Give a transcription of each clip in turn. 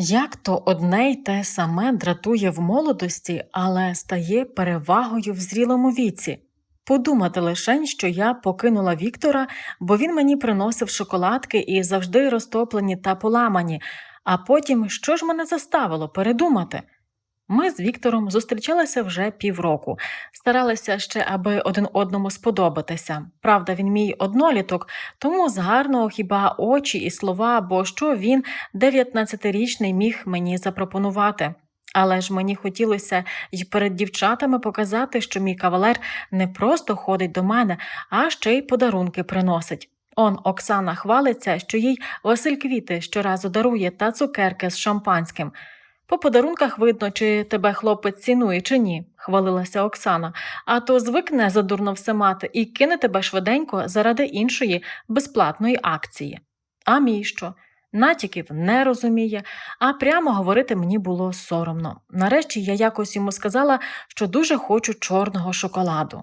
Як то одне й те саме дратує в молодості, але стає перевагою в зрілому віці. Подумати лишень, що я покинула Віктора, бо він мені приносив шоколадки і завжди розтоплені та поламані, а потім що ж мене заставило передумати? Ми з Віктором зустрічалися вже півроку, старалися ще, аби один одному сподобатися. Правда, він мій одноліток, тому з гарного хіба очі і слова, бо що він, 19-річний, міг мені запропонувати. Але ж мені хотілося й перед дівчатами показати, що мій кавалер не просто ходить до мене, а ще й подарунки приносить. Он Оксана хвалиться, що їй Василь квіти щоразу дарує та цукерки з шампанським. По подарунках видно, чи тебе хлопець цінує, чи ні, хвалилася Оксана, а то звикне задурно все мати і кине тебе швиденько заради іншої безплатної акції. А мій що? Натяків не розуміє, а прямо говорити мені було соромно. Нарешті я якось йому сказала, що дуже хочу чорного шоколаду.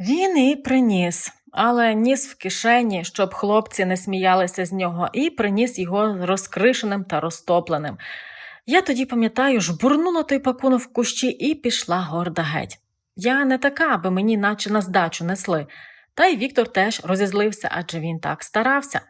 Він і приніс, але ніс в кишені, щоб хлопці не сміялися з нього, і приніс його розкришеним та розтопленим. Я тоді, пам'ятаю, жбурнула той пакунок в кущі і пішла горда геть. Я не така, аби мені наче на здачу несли. Та й Віктор теж розізлився, адже він так старався.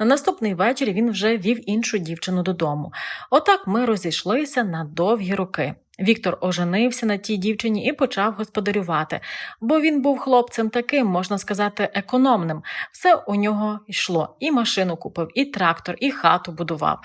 На наступний вечір він вже вів іншу дівчину додому. Отак ми розійшлися на довгі роки. Віктор оженився на тій дівчині і почав господарювати, бо він був хлопцем таким, можна сказати, економним. Все у нього йшло, і машину купив, і трактор, і хату будував.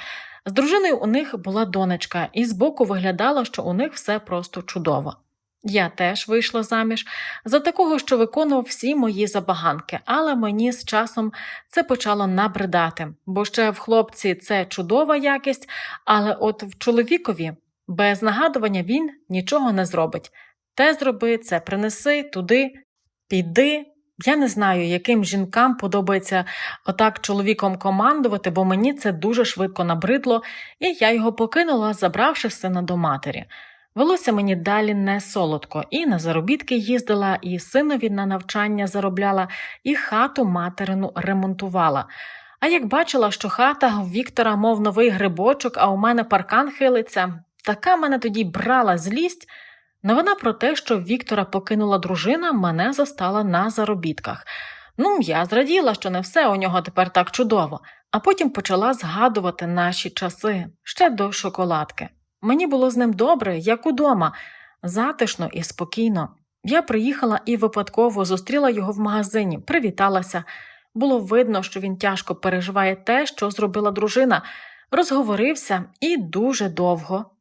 З дружиною у них була донечка, і збоку виглядало, що у них все просто чудово. Я теж вийшла заміж за такого, що виконував всі мої забаганки, але мені з часом це почало набридати, бо ще в хлопці це чудова якість, але от в чоловікові без нагадування він нічого не зробить. Те зроби, це принеси туди, піди. Я не знаю, яким жінкам подобається отак чоловіком командувати, бо мені це дуже швидко набридло, і я його покинула, забравши сина до матері. Велося мені далі не солодко, і на заробітки їздила, і синові на навчання заробляла, і хату материну ремонтувала. А як бачила, що хата в Віктора, мов новий грибочок, а у мене паркан хилиться, така мене тоді брала злість. Новина про те, що Віктора покинула дружина, мене застала на заробітках. Ну, я зраділа, що не все у нього тепер так чудово, а потім почала згадувати наші часи ще до шоколадки. Мені було з ним добре, як удома, затишно і спокійно. Я приїхала і випадково зустріла його в магазині, привіталася. Було видно, що він тяжко переживає те, що зробила дружина, розговорився і дуже довго.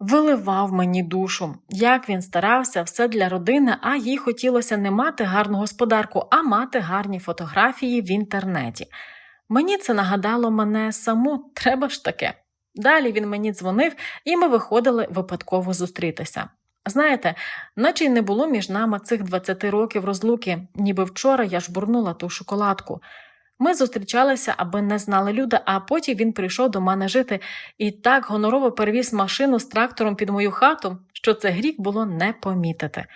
Виливав мені душу, як він старався все для родини, а їй хотілося не мати гарну господарку, а мати гарні фотографії в інтернеті. Мені це нагадало мене саму, треба ж таке. Далі він мені дзвонив, і ми виходили випадково зустрітися. Знаєте, наче й не було між нами цих 20 років розлуки, ніби вчора я ж бурнула ту шоколадку. Ми зустрічалися, аби не знали люди, а потім він прийшов до мене жити і так гонорово перевіз машину з трактором під мою хату, що це гріх було не помітити.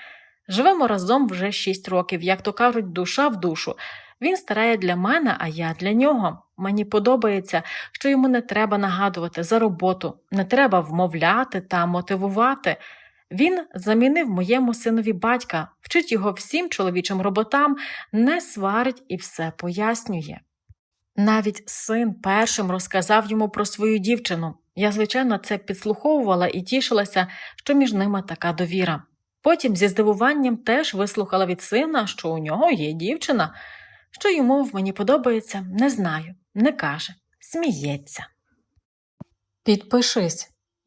Живемо разом вже шість років, як то кажуть, душа в душу. Він старає для мене, а я для нього. Мені подобається, що йому не треба нагадувати за роботу, не треба вмовляти та мотивувати. Він замінив моєму синові батька, вчить його всім чоловічим роботам, не сварить і все пояснює. Навіть син першим розказав йому про свою дівчину. Я, звичайно, це підслуховувала і тішилася, що між ними така довіра. Потім зі здивуванням теж вислухала від сина, що у нього є дівчина. Що йому в мені подобається, не знаю, не каже, сміється. Підпишись,